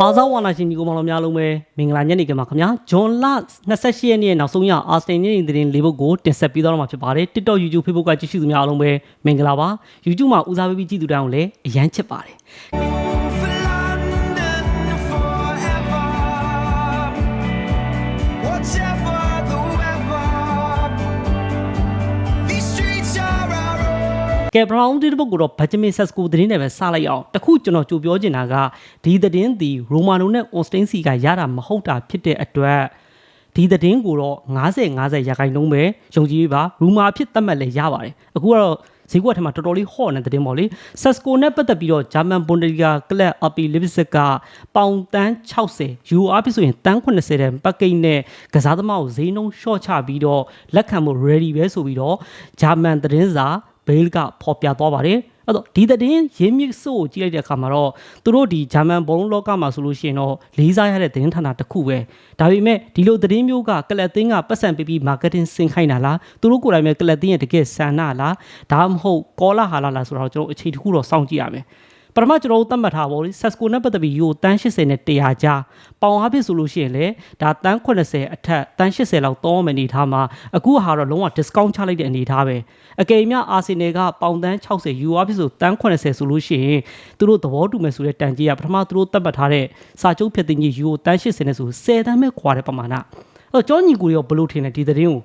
အားစားဝါနာရှင်ညီကောင်မောင်များလုံးပဲမင်္ဂလာညနေခင်းပါခင်ဗျာဂျွန်လ28ရက်နေ့နောက်ဆုံးရအာစတင်ညနေသတင်းလေးပုဒ်ကိုတင်ဆက်ပေးသွားတော့မှာဖြစ်ပါတယ် TikTok YouTube Facebook ကကြည့်ရှုသူများအားလုံးပဲမင်္ဂလာပါ YouTube မှာဦးစားပေးပြီးကြည့်သူတိုင်းကိုလည်းအရန်ချစ်ပါတယ် ကဲဘရောင်းဒီတစ်ပုတ်ကိုတော့ဘတ်ဂျမင်ဆက်စကိုသတင်းနဲ့ပဲစလိုက်အောင်တခုကျွန်တော်ကြိုပြောချင်တာကဒီသတင်းဒီရိုမာနိုနဲ့အွန်စတင်းစီကရတာမဟုတ်တာဖြစ်တဲ့အတွက်ဒီသတင်းကိုတော့90 90ရာခိုင်နှုန်းပဲယုံကြည်ရေးပါရူမာဖြစ်သတ်မှတ်လဲရပါတယ်အခုကတော့ဈေးကွက်ထဲမှာတော်တော်လေးဟော့နေတဲ့သတင်းပေါ့လေဆက်စကိုနဲ့ပတ်သက်ပြီးတော့ဂျာမန်ဘွန်ဒလီဂါကလပ်အပီလစ်ဗစ်စစ်ကပေါင်တန်း60ယူအားဖြစ်ဆိုရင်တန်း80တန်ပက်ကိတ်နဲ့ကစားသမားကိုဈေးနှုန်းရှော့ချပြီးတော့လက်ခံဖို့ ready ပဲဆိုပြီးတော့ဂျာမန်သတင်းစာ ဘေးလ်ကဖော်ပြသွားပါတယ်အဲ့တော့ဒီသတင်းရင်းမြစ်စို့ကိုကြည့်လိုက်တဲ့အခါမှာတော့သူတို့ဒီဂျာမန်ဘုံလောကမှာဆိုလို့ရှိရင်တော့လေးစားရတဲ့သတင်းဌာနတစ်ခုပဲဒါပေမဲ့ဒီလိုသတင်းမျိုးကကလပ်သင်းကပတ်စံပေးပြီး marketing ဆင်ခိုင်းတာလားသူတို့ကိုယ်တိုင်ပဲကလပ်သင်းရဲ့တကယ်ဆန္ဒလားဒါမှမဟုတ်ကောလာဟာလာလားဆိုတော့ကျွန်တော်အချိန်တစ်ခုတော့စောင့်ကြည့်ရမယ် ပထမကျွန်တော်တို့သတ်မှတ်ထားပါလိဆက်စကိုနဲ့ပတ်သက်ပြီးယူတန်း80နဲ့100ကြားပေါင်အားဖြစ်ဆိုလို့ရှိရင်လေဒါတန်း80အထက်တန်း80လောက်တောင်းမယ်အနေထားမှာအခုဟာတော့လုံးဝ discount ချလိုက်တဲ့အနေထားပဲအကယ်၍အာဆင်နယ်ကပေါင်တန်း60ယူအားဖြစ်ဆိုတန်း80ဆိုလို့ရှိရင်သူတို့သဘောတူမယ်ဆိုတဲ့တန်ကြီးကပထမသူတို့သတ်မှတ်ထားတဲ့စာချုပ်ဖြစ်တဲ့ကြီးယူတန်း80နဲ့ဆို10တန်းပဲခွာတဲ့ပမာဏအဲ့တော့ကျောင်းညီကိုရောဘယ်လိုထင်လဲဒီသတင်းကို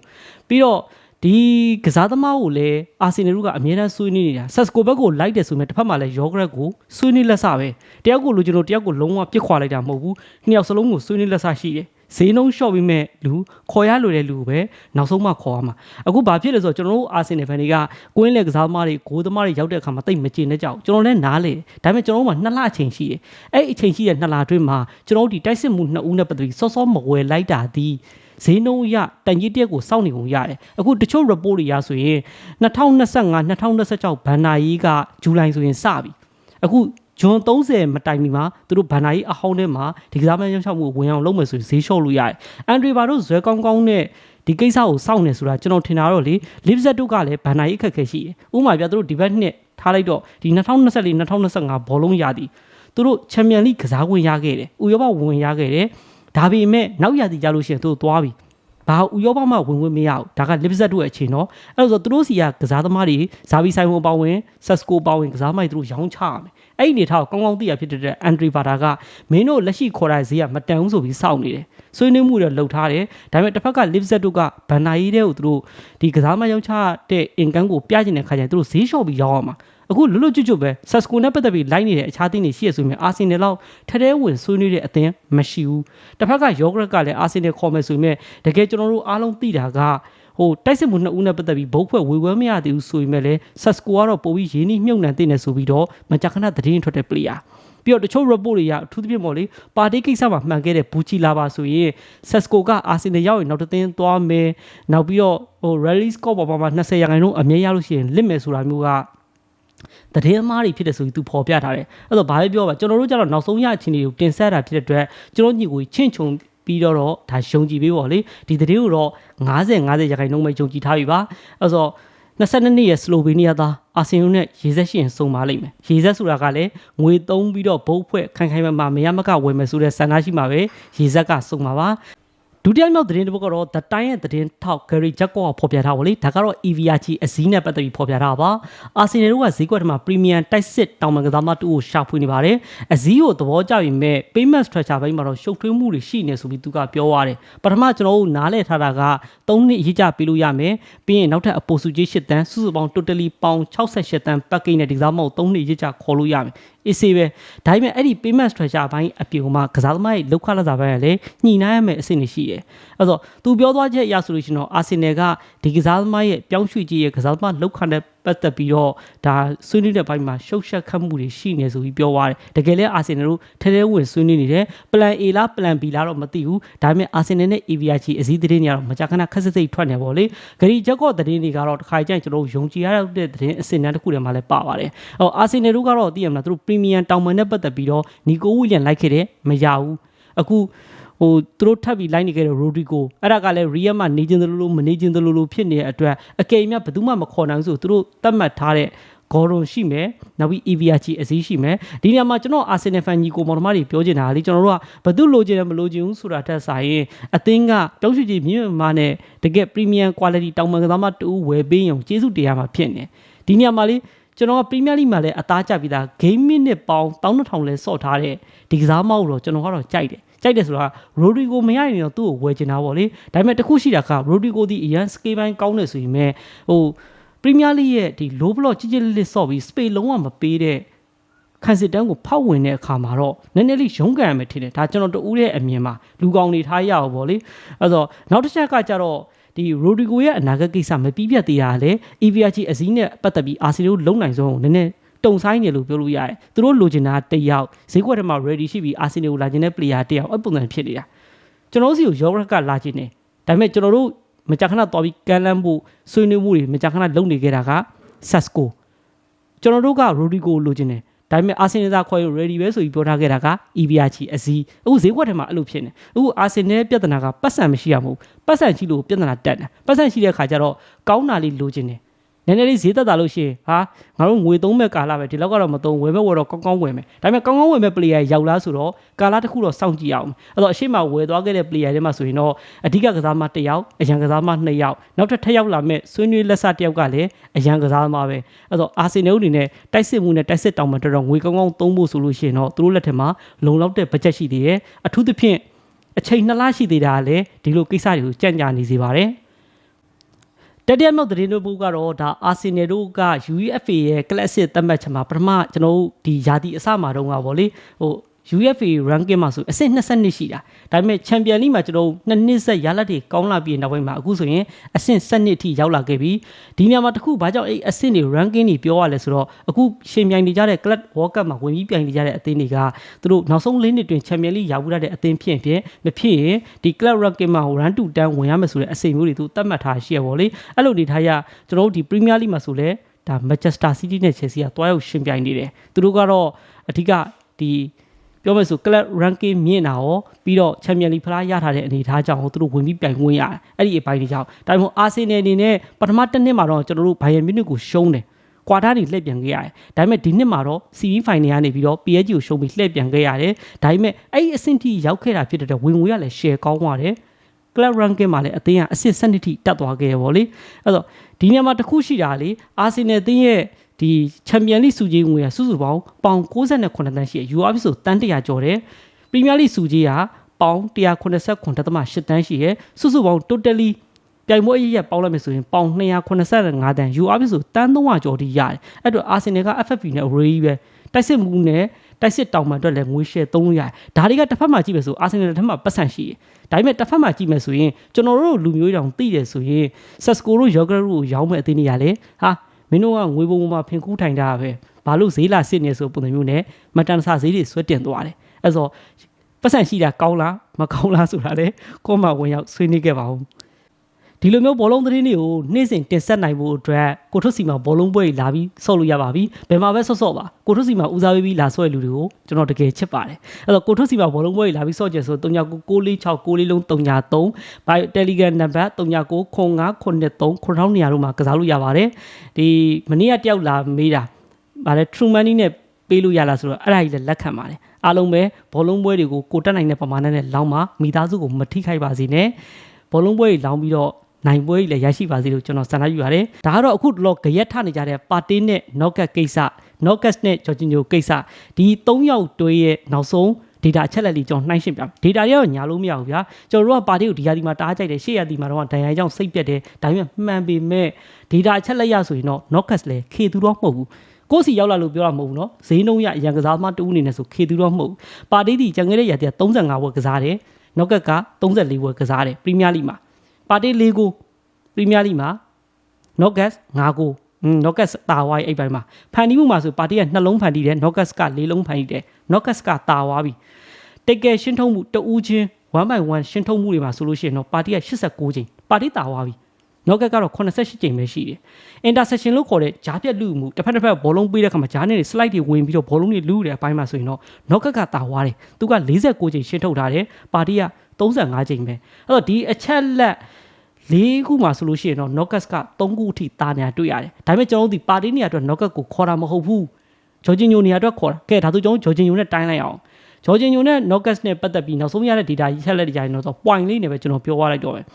ပြီးတော့ ဒီကစားသမားကိုလည်းအာဆင်နယ်ကအမြဲတမ်းဆွေးနွေးနေတာဆက်စကိုဘက်ကိုလိုက်တယ်ဆိုရင်တစ်ဖက်မှာလည်းယောဂရက်ကိုဆွေးနွေးလက်စပဲတယောက်ကိုလူကျွန်တော်တယောက်ကိုလုံးဝပြစ်ခွာလိုက်တာမဟုတ်ဘူးနှစ်ယောက်စလုံးကိုဆွေးနွေးလက်စရှိတယ်ဈေးနှုန်းလျှော့ပြီးမဲ့လူခေါ်ရလိုတဲ့လူကိုပဲနောက်ဆုံးမှခေါ်ရမှာအခုဘာဖြစ်လဲဆိုတော့ကျွန်တော်တို့အာဆင်နယ်ဖန်တွေကကွင်းလေကစားသမားတွေဂိုးသမားတွေရောက်တဲ့အခါမှာတိတ်မကျင်တဲ့ကြောက်ကျွန်တော်လည်းနားလေဒါပေမဲ့ကျွန်တော်တို့မှာနှစ်လအချိန်ရှိတယ်အဲ့အချိန်ရှိတဲ့နှစ်လအတွင်းမှာကျွန်တော်တို့ဒီတိုက်စစ်မှုနှစ်ဦးနဲ့ပတ်သက်ပြီးစောစောမဝယ်လိုက်တာဒီ ဈေးနှုန်းရတန်ကြီးတက်ကိုစောင့်နေပုံရတယ်အခုတချို့ report တွေရဆိုရင်2025 2026ဘန်နာကြီးကဇူလိုင်ဆိုရင်စပြီအခုဂျွန်30မတိုင်မီမှာသူတို့ဘန်နာကြီးအဟောင်းထဲမှာဒီကစားမရောက်ချမှုကိုဝင်အောင်လုပ်မယ်ဆိုရင်ဈေးလျှော့လို့ရတယ်အန်ဒရီဘာတို့ဇွဲကောင်းကောင်းနဲ့ဒီကိစ္စကိုစောင့်နေဆိုတာကျွန်တော်ထင်တာတော့လေလစ်ဇက်တို့ကလည်းဘန်နာကြီးအခက်အခဲရှိတယ်ဥပမာပြသူတို့ဒီဘက်နှစ်ထားလိုက်တော့ဒီ2024 2025ဘောလုံးရာသီသူတို့ချန်ပီယံလိကစားခွင့်ရခဲ့တယ်ဥရောပဝင်ရခဲ့တယ် ဒါပေမဲ့နောက်ရာသီကြလို့ရှိရင်သူတို့သွားပြီဘာဥရောပမှာဝင်ဝင်မရဘူးဒါကလစ်ဇက်တို့ရဲ့အခြေနော်အဲ့လိုဆိုသူတို့စီကကစားသမားတွေဇာဗီဆိုင်ဝန်ပေါဝင်ဆက်စကိုပေါဝင်ကစားမိုက်သူတို့ရောင်းချရမယ်အဲ့ဒီအနေထားကိုကောင်းကောင်းသိရဖြစ်တဲ့အန်ဒရီဘာတာကမင်းတို့လက်ရှိခေါ်တဲ့ဈေးကမတန်ဘူးဆိုပြီးစောင့်နေတယ်ဆွေးနွေးမှုတွေလှုပ်ထားတယ်ဒါပေမဲ့တစ်ဖက်ကလစ်ဇက်တို့ကဘန်နာကြီးတဲ့ကိုသူတို့ဒီကစားမရောင်းချတဲ့အင်ကန်ကိုပြကျင်တဲ့ခါကျရင်သူတို့ဈေးလျှော့ပြီးရောင်းရမှာ အခုလွတ်လွတ်ကျွတ်ကျွတ်ပဲဆက်စကိုနဲ့ပတ်သက်ပြီးလိုက်နေတဲ့အခြားသင်းတွေရှိရဆိုရင်အာဆင်နယ်လောက်ထဲထဲဝင်ဆွေးနွေးတဲ့အသင်းမရှိဘူးတစ်ဖက်ကယောဂရက်ကလည်းအာဆင်နယ်ခေါ်မယ်ဆိုရင်တကယ်ကျွန်တော်တို့အားလုံးသိတာကဟိုတိုက်စစ်မှုနှစ်ဦးနဲ့ပတ်သက်ပြီးဘုတ်ဖွဲ့ဝေဝဲမရသေးဘူးဆိုပေမဲ့လည်းဆက်စကိုကတော့ပိုပြီးရင်းနှီးမြုပ်နှံတင်နေဆိုပြီးတော့မကြခဏသတင်းထွက်တဲ့ player ပြီးတော့တချို့ report တွေရအထူးသဖြင့်ပေါ့လေပါတီကိစ္စမှာမှန်ခဲ့တဲ့ဘူချီလာပါဆိုရင်ဆက်စကိုကအာဆင်နယ်ရောက်ရင်နောက်တစ်သင်းသွားမယ်နောက်ပြီးတော့ဟို rally score ပေါ်မှာ20ရာခိုင်နှုန်းအမြဲရလို့ရှိရင်လစ်မယ်ဆိုတာမျိုးက တည်င်းအမားတွေဖြစ်တယ်ဆိုပြီးသူဖော်ပြထားတယ်အဲ့တော့ဘာပဲပြောပါကျွန်တော်တို့ကျတော့နောက်ဆုံးရအခြေအနေကိုတင်ဆက်တာဖြစ်တဲ့အတွက်ကျွန်တော်ညီကိုချင့်ချုံပြီးတော့တော့ဒါယုံကြည်ပေးပါလေဒီတည်င်းကိုတော့90 90ရာခိုင်နှုန်းပဲယုံကြည်ထားပြီပါအဲ့တော့22နှစ်ရဲ့စလိုဗေးနီးယားသားအာဆင်ယိုနဲ့ရေဆက်ရှိရင်စုံပါလိမ့်မယ်ရေဆက်ဆိုတာကလည်းငွေသုံးပြီးတော့ဘုတ်ဖွဲ့ခိုင်ခိုင်မာမာမရမကဝယ်မယ်ဆိုတဲ့ဆန္ဒရှိမှာပဲရေဆက်ကစုံပါပါ ဒုတိယမြောက်သတင်းတစ်ပုဒ်ကတော့ The Time ရဲ့သတင်းထောက် Gary Jacob ကဖော်ပြထားပါလေဒါကတော့ EVRG အစည်းနဲ့ပတ်သက်ပြီးဖော်ပြထားပါအာဆင်နယ်တို့ကဈေးကွက်ထဲမှာ Premium တိုက်စစ်တောင်ပန်ကစားမတူကိုရှာဖွေနေပါတယ်အစည်းကိုသဘောကျပြီးမဲ့ Payment Structure ဘက်မှာတော့ရှုပ်ထွေးမှုတွေရှိနေဆိုပြီးသူကပြောရတယ်ပထမကျွန်တော်တို့နားလည်ထားတာက3နှစ်အရေးကြပေးလို့ရမယ်ပြီးရင်နောက်ထပ်အပိုစုကြီး8တန်းစုစုပေါင်း totally ပေါင်68တန်း package နဲ့ဒီစားမောက်3နှစ်အရေးကြခေါ်လို့ရမယ်အေးစေးပဲဒါပေမဲ့အဲ့ဒီ payment structure ဘိုင်းအပြုံမှာကစားသမားရဲ့လောက်ခလာစားဘိုင်းကလည်းညှိနှိုင်းရမယ့်အဆင့်တွေရှိတယ်အဲ့တော့သူပြောသွားချက်အရဆိုလို့ရှိရင်တော့အာဆင်နယ်ကဒီကစားသမားရဲ့ပြောင်းရွှေ့ကြီးရဲ့ကစားသမားလောက်ခတဲ့ပတ်သက်ပြီးတော့ဒါဆွေးနွေးတဲ့ဘိုင်းမှာရှုပ်ရှက်ခတ်မှုတွေရှိနေဆိုပြီးပြောသွားတယ်တကယ်လဲအာဆင်နယ်တို့ထဲထဲဝင်ဆွေးနွေးနေတယ် plan A လား plan B လားတော့မသိဘူးဒါပေမဲ့အာဆင်နယ်နဲ့ AVRG အစည်းသတင်းတွေကတော့မကြာခဏခက်စစ်စစ်ထွက်နေပါလေဂရီချက်ကော့သတင်းတွေကတော့တစ်ခါကျရင်ကျွန်တော်တို့ယုံကြည်ရတဲ့သတင်းအစင်တန်းတစ်ခုထဲမှာလည်းပါပါတယ်ဟောအာဆင်နယ်တို့ကတော့သိရမလားသူတို့ premium တောင်ပန်နဲ့ပတ်သက်ပြီးတော့နီကိုဝီလျံလိုက်ခဲ့တယ်မရဘူးအခု ဟိုသူတို့ထပ်ပြီးလိုက်နေခဲ့တဲ့ Rodrigo အဲ့ဒါကလည်း Real မှာနေခြင်းသလိုလိုမနေခြင်းသလိုလိုဖြစ်နေတဲ့အတွက်အကယ်၍ဘယ်သူမှမခေါ်နိုင်ဘူးဆိုသူတို့တတ်မှတ်ထားတဲ့ဂေါ်ရွန်ရှိမယ်နောက်ပြီး EVRG အစည်းရှိမယ်ဒီနေရာမှာကျွန်တော်အာဆင်နယ်ဖန်ညီကိုမော်တော်မတွေပြောချင်တာကလေကျွန်တော်တို့ကဘယ်သူလိုချင်တယ်မလိုချင်ဘူးဆိုတာထက်ဆိုင်အသင်းကတောင်းရွှေကြီးမြင့်မြတ်မာနဲ့တကယ် premium quality တောင်ပန်ကစားမတူဝယ်ပေးရုံကျေးဇူးတရားမှာဖြစ်နေဒီနေရာမှာလေ ကျွန်တော်က Premier League မှာလည်းအသားကျပြီးသား game minute ပေါင်း12000လဲဆော့ထားတဲ့ဒီကစားမဟုတ်တော့ကျွန်တော်ကတော့ကြိုက်တယ်ကြိုက်တယ်ဆိုတာရိုဒီဂိုမရရင်တော့သူ့ကိုဝယ်ချင်တာပေါ့လေဒါပေမဲ့တစ်ခုရှိတာကရိုဒီဂိုဒီအရန်စကေးပိုင်းကောင်းတယ်ဆိုရင်မဲ့ဟိုပရီးမီးယားလိရဲ့ဒီ low block ကြီးကြီးလေးလေးဆော့ပြီးစပိတ်လုံးဝမပေးတဲ့ခံစစ်တန်းကိုဖောက်ဝင်တဲ့အခါမှာတော့နည်းနည်းလေးရုန်းကန်ရမယ်ထင်တယ်ဒါကျွန်တော်တူးရဲ့အမြင်မှာလူကောင်းနေထားရအောင်ပေါ့လေအဲ့တော့နောက်တစ်ချက်ကကြတော့ ဒီရိုဒီဂိုရဲ့အနာဂတ်ကိစ္စမပြီးပြတ်သေးတာလေ EVRG အစည်းနဲ့ပတ်သက်ပြီးအာဆီယံလုံးနိုင်ဆုံးကိုနည်းနည်းတုံဆိုင်နေလို့ပြောလို့ရတယ်သူတို့လိုချင်တာတစ်ယောက်ဈေးကွက်ထဲမှာ ready ရှိပြီးအာဆီယံကိုလာချင်တဲ့ player တစ်ယောက်အဲ့ပုံစံဖြစ်နေတာကျွန်တော်တို့စီကိုယောဂကလာချင်တယ်ဒါပေမဲ့ကျွန်တော်တို့မကြာခဏတော်ပြီးကန်လန်းဖို့ဆွေးနွေးမှုတွေမကြာခဏလုပ်နေခဲ့တာက Sasco ကျွန်တော်တို့က Rodrigo လိုချင်တယ် ဒါပေမဲ့အာဆင်နယ်သားခွဲလို့ ready ပဲဆိုပြီးပြောထားခဲ့တာက EVRG အစည်းအခုဈေးကွက်ထဲမှာအဲ့လိုဖြစ်နေအခုအာဆင်နယ်ပြဿနာကပတ်စံမရှိရမဟုတ်ပတ်စံရှိလို့ပြဿနာတက်တယ်ပတ်စံရှိတဲ့ခါကျတော့ကောင်းတာလေးလိုချင်တယ် နည်းနည်းလေးဈေးသက်သာလို့ရှိရင်ဟာငါတို့ငွေသုံးမဲ့ကာလပဲဒီလောက်ကတော့မသုံးဝယ်မဲ့ဝယ်တော့ကောင်းကောင်းဝယ်မယ်ဒါပေမဲ့ကောင်းကောင်းဝယ်မဲ့ player ရောက်လားဆိုတော့ကာလတစ်ခုတော့စောင့်ကြည့်အောင်အဲ့တော့အရှိမဝယ်သွားခဲ့တဲ့ player တွေမှာဆိုရင်တော့အဓိကကစားမတစ်ယောက်အရန်ကစားမနှစ်ယောက်နောက်ထပ်ထပ်ရောက်လာမဲ့ဆွေးနွေးလက်စတစ်ယောက်ကလည်းအရန်ကစားမပဲအဲ့တော့အာဆင်နယ်အနေနဲ့တိုက်စစ်မှုနဲ့တိုက်စစ်တောင်မှတော်တော်ငွေကောင်းကောင်းသုံးဖို့ဆိုလို့ရှိရင်တော့သူတို့လက်ထက်မှာလုံလောက်တဲ့ဘတ်ဂျက်ရှိသေးတယ်အထူးသဖြင့်အချိန်နှစ်လရှိသေးတာကလည်းဒီလိုကိစ္စတွေကိုကြံ့ကြာနေစေပါတယ် တတိယမြောက်သတင်းတို့ဘုကတော့ဒါအာဆင်နယ်တို့က UEFA ရဲ့ classic သတ်မှတ်ချက်မှာပထမကျွန်တော်တို့ဒီယာတီအစမှာတော့ကဗောလေဟို UEFA ranking မှာဆိုအဆင့်22ရှိတာဒါပေမဲ့ Champion League မှာကျွန်တော်တို့နှစ်နှစ်ဆက်ရလဒ်တွေကောင်းလာပြီးနောက်ပိုင်းမှာအခုဆိုရင်အဆင့်7အထိရောက်လာခဲ့ပြီဒီနေရာမှာတခုဘာကြောင့်အဲ့အဆင့်တွေ ranking တွေပြောရလဲဆိုတော့အခုရှင်ပြိုင်နေကြတဲ့ Club World Cup မှာဝင်ပြီးပြိုင်နေကြတဲ့အသင်းတွေကသူတို့နောက်ဆုံးလေးနှစ်တွင် Champion League ရောက်လာတဲ့အသင်းဖြစ်ရင်မဖြစ်ရင်ဒီ Club ranking မှာဟို run to 10ဝင်ရမယ်ဆိုတဲ့အဆင့်မျိုးတွေသူသတ်မှတ်ထားရှိရပါလေအဲ့လိုနေထားရကျွန်တော်တို့ဒီ Premier League မှာဆိုလဲဒါ Manchester City နဲ့ Chelsea ကတွားရောက်ရှင်ပြိုင်နေတယ်သူတို့ကတော့အဓိကဒီ ပြောမယ်ဆို club ranking မြင့်တာရောပြီးတော့ Champion League ဖလားရထားတဲ့အနေအထားကြောင့်သူတို့ဝင်ပြီးပြိုင်ဝင်ရတယ်အဲ့ဒီအပိုင်းတွေကြောင့်ဒါပေမဲ့အာဆင်နယ်အနေနဲ့ပထမတစ်နှစ်မှာတော့ကျွန်တော်တို့ဘိုင်ယန်မြူနစ်ကိုရှုံးတယ်ကွာတာတွေလှည့်ပြန်ခဲ့ရတယ်ဒါပေမဲ့ဒီနှစ်မှာတော့ CB final ကနေပြီးတော့ PSG ကိုရှုံးပြီးလှည့်ပြန်ခဲ့ရတယ်ဒါပေမဲ့အဲ့ဒီအဆင့်ထိရောက်ခဲ့တာဖြစ်တဲ့ဝင်ငွေကလည်း share ကောင်းသွားတယ် club ranking မှာလည်းအသင်းကအဆင့်7ထိတက်သွားခဲ့ရပါလေအဲ့တော့ဒီညမှာတစ်ခုရှိတာလေအာဆင်နယ်အသင်းရဲ့ ဒီချန်ပီယံလိစုကြီးငွေကစုစုပေါင်းပေါင်68တန်းရှိရယူအားပြီဆိုတန်း100ကျော်တယ်ပရီးမီးယားလိစုကြီးကပေါင်189.8တန်းရှိရစုစုပေါင်း totally ပြိုင်ပွဲအရရက်ပေါင်းလိုက်မယ်ဆိုရင်ပေါင်285တန်းယူအားပြီဆိုတန်း300ကျော်ထိရတယ်အဲ့တော့အာဆင်နယ်က FFP နဲ့ Ray ပဲတိုက်စစ်မှုနဲ့တိုက်စစ်တောင်မှအတွက်လည်းငွေရှယ်300ရတယ်ဒါတွေကတစ်ဖက်မှာကြည့်မယ်ဆိုအာဆင်နယ်တစ်ဖက်မှာပတ်စံရှိတယ်ဒါပေမဲ့တစ်ဖက်မှာကြည့်မယ်ဆိုရင်ကျွန်တော်တို့လူမျိုးတောင်သိတယ်ဆိုရင်ဆက်စကိုတို့ယောဂရက်တို့ရောင်းမဲ့အသေးနေရလေဟာ မင်းတို့ကငွေပုံပေါ်မှာဖင်ကူးထိုင်တာပဲဘာလို့ဈေးလာစစ်နေဆိုပုံစံမျိုးနဲ့မတန်တဆဈေးတွေဆွဲတင်သွားတယ်အဲ့ဆိုပတ်စံရှိတာကောင်းလားမကောင်းလားဆိုတာလေကိုမဝင်ရောက်ဆွေးနွေးခဲ့ပါဦး ဒီလိုမျိုးဘောလုံးသတင်းတွေကိုနေ့စဉ်တင်ဆက်နိုင်ဖို့အတွက်ကိုထုစီမှာဘောလုံးပွဲကြီးလာပြီးဆော့လို့ရပါပြီဘယ်မှာပဲဆော့ဆော့ပါကိုထုစီမှာဦးစားပေးပြီးလာဆော့ရလူတွေကိုကျွန်တော်တကယ်ချစ်ပါတယ်အဲ့တော့ကိုထုစီမှာဘောလုံးပွဲကြီးလာပြီးဆော့ကြဆို399646လုံး33 by Telegram number 399593 9200တို့မှာကစားလို့ရပါတယ်ဒီမနေ့ကတယောက်လာမေးတာဗါလဲ True Money နဲ့ပေးလို့ရလားဆိုတော့အဲ့ဒါကြီးလည်းလက်ခံပါတယ်အားလုံးပဲဘောလုံးပွဲတွေကိုကိုတက်နိုင်တဲ့ပမာဏနဲ့လောင်းပါမိသားစုကိုမထိခိုက်ပါစေနဲ့ဘောလုံးပွဲတွေလောင်းပြီးတော့ နိုင်ပွဲကြီးလည်းရရှိပါစေလို့ကျွန်တော်ဆန္ဒပြုပါတယ်ဒါကတော့အခုတော့ကြရက်ထနေကြတဲ့ပါတီနဲ့ knockout ကိစ္စ knockout နဲ့ဂျော်ဂျီညိုကိစ္စဒီ၃ယောက်တွဲရဲ့နောက်ဆုံး data အချက်လက်လေးကျွန်တော်နှိုင်းရှင်းပြမယ် data တွေကတော့ညာလို့မရဘူးဗျာကျွန်တော်တို့ကပါတီကိုဒီရာသီမှာတားကြိုက်တယ်ရှေ့ရာသီမှာတော့ဒဏ်ရာကြောင့်စိတ်ပြက်တယ်ဒါပေမဲ့မှန်ပေမဲ့ data အချက်လက်ရဆိုရင်တော့ knockout လည်းခေသူတော့မဟုတ်ဘူးကိုယ်စီရောက်လာလို့ပြောတာမဟုတ်ဘူးเนาะဈေးနှုန်းရအရန်ကစားသမားတူအနေနဲ့ဆိုခေသူတော့မဟုတ်ဘူးပါတီဒီကြံခဲ့တဲ့ရာသီက35ဝက်ကစားတယ်နောက်ကက34ဝက်ကစားတယ်ပရီးမီးယားလိမှာ ပါတီ၄ကိုပရီးမီးယားလိမှာနော့ကတ်5ကိုနော့ကတ်တာဝိုင်းအဲ့ပိုင်းမှာဖန်တီးမှုမှာဆိုပါတီကနှလုံးဖန်တီးတယ်နော့ကတ်က၄လုံးဖန်တီးတယ်နော့ကတ်ကတာဝါပြီတိတ်ကယ်ရှင်းထုံးမှုတဦးချင်း1 by 1ရှင်းထုံးမှုတွေမှာဆိုလို့ရှိရင်တော့ပါတီက89ချိန်ပါတီတာဝါပြီနော့ကတ်ကတော့88ချိန်ပဲရှိတယ် intersection လို့ခေါ်တဲ့ဂျားပြက်လူမှုတစ်ဖက်တစ်ဖက်ဘောလုံးပေးတဲ့ခါမှာဂျားနဲ့ slide တွေဝင်ပြီးတော့ဘောလုံးတွေလူးတဲ့အပိုင်းမှာဆိုရင်တော့နော့ကတ်ကတာဝါတယ်သူက49ချိန်ရှင်းထုတ်ထားတယ်ပါတီက35ချိန်ပဲအဲ့တော့ဒီအချက်လက် လေးခုမှဆိုလို့ရှိရင်တော့ knockout က3ခုအထိတာနေတာတွေ့ရတယ်ဒါပေမဲ့ကျွန်တော်တို့ဒီပါတီနေရာအတွက် knockout ကိုခေါ်တာမဟုတ်ဘူးဂျော်ဂျင်ညိုနေရာအတွက်ခေါ်တာကဲဒါဆိုကျွန်တော်ဂျော်ဂျင်ညိုနဲ့တိုင်းလိုက်အောင်ဂျော်ဂျင်ညိုနဲ့ knockout နဲ့ပတ်သက်ပြီးနောက်ဆုံးရတဲ့ data ကြီးချက်လက်တွေကြရင်တော့ point လေးနဲ့ပဲကျွန်တော်ပြောသွားလိုက်တော့မယ်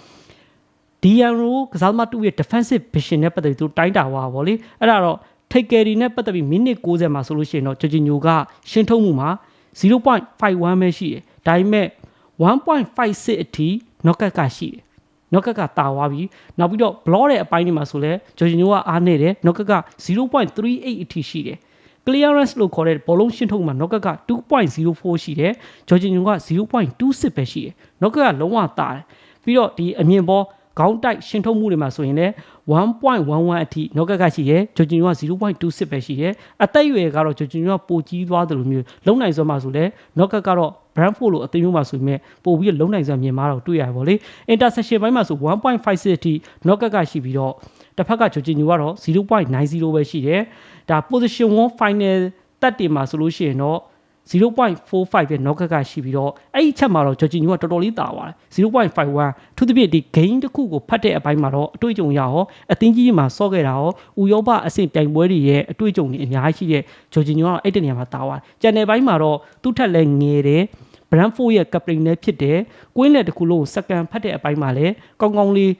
DRO ကစားသမားတူရဲ့ defensive vision နဲ့ပတ်သက်ပြီးသူတိုင်းတာွားပါဗောလေအဲ့ဒါတော့ take carry နဲ့ပတ်သက်ပြီးမိနစ်60မှာဆိုလို့ရှိရင်တော့ဂျဂျီညိုကရှင်းထုတ်မှုမှာ0.51ပဲရှိတယ်ဒါပေမဲ့1.56အထိ knockout ကရှိတယ် knockout ကတာသွားပြီနောက်ပြီးတော့ block တဲ့အပိုင်းတွေမှာဆိုလဲဂျဂျီညိုကအားနေတယ် knockout က0.38အထိရှိတယ် clearance လို့ခေါ်တဲ့ဘောလုံးရှင်းထုတ်မှာ knockout က2.04ရှိတယ်ဂျော်ဂျီညိုက0.26ပဲရှိတယ် knockout ကလုံးဝတာတယ်ပြီးတော့ဒီအမြင်ပေါ်ခေါင်းတိုက်ရှင်းထုတ်မှုတွေမှာဆိုရင်လည်း1.11အထိ knockout ကရှိရဲဂျော်ဂျီညိုက0.26ပဲရှိရဲအသက်အရွယ်ကတော့ဂျော်ဂျီညိုကပိုကြီးသွားတယ်လို့မျိုးလုံနိုင်စွမ်းမှာဆိုလဲ knockout ကတော့ Brentford လို့အသိမျိုးမှာဆိုပေမဲ့ပို့ပြီးတော့လုံနိုင်စွမ်းမြင်မာတော့တွေ့ရပါဗောလေ intersection ဘိုင်းမှာဆို1.56အထိ knockout ကရှိပြီးတော့တစ်ဖက်ကဂျိုဂျင်ညူကတော့0.90ပဲရှိတယ်ဒါ position 1 final တက်တင်မှာဆိုလို့ရှိရင်တော့0.45ရဲ့ knockout ကရှိပြီးတော့အဲ့ဒီချက်မှာတော့ဂျိုဂျင်ညူကတော်တော်လေးတာပါတယ်0.51သူသဖြင့်ဒီ game တစ်ခုကိုဖတ်တဲ့အပိုင်းမှာတော့အတွေ့အကြုံရရောအသင်းကြီးမှာစော့ခဲ့တာရောဥရောပအဆင့်ပြိုင်ပွဲတွေရဲ့အတွေ့အကြုံတွေအများကြီးရှိတဲ့ဂျိုဂျင်ညူကတော့အဲ့ဒီနေရာမှာတာပါတယ်ကျန်တဲ့ဘိုင်းမှာတော့သူ့ထက်လည်းငယ်တယ် Brentford ရဲ့ captain လည်းဖြစ်တယ်။ကွင်းလက်တစ်ခုလုံးကိုစက္ကန်ဖတ်တဲ့အပိုင်းမှာလည်းကောင်းကောင်းလေး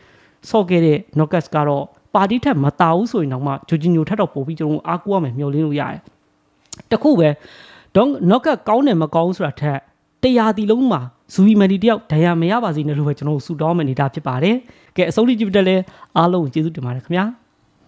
ဆော့ခဲ့တဲ့ Knockers ကတော့ပါတီထက်မတာဘူးဆိုရင်တော့မှဂျိုဂျီညိုထက်တော့ပိုပြီးကျွန်တော်အားကိုးရမယ်မျှော်လင့်လို့ရတယ်။တခုပဲတော့ Knockers ကောင်းတယ်မကောင်းဆိုတာထက်တရားတီလုံးမှာဇူဘီမန်ဒီတယောက်ဒဏ်ရာမရပါစေနဲ့လို့ပဲကျွန်တော်တို့ဆူတောင်းမယ်နေတာဖြစ်ပါတယ်။ကဲအဆုံးထိကြည့်ပြတဲ့လဲအားလုံးကိုကျေးဇူးတင်ပါတယ်ခင်ဗျာ။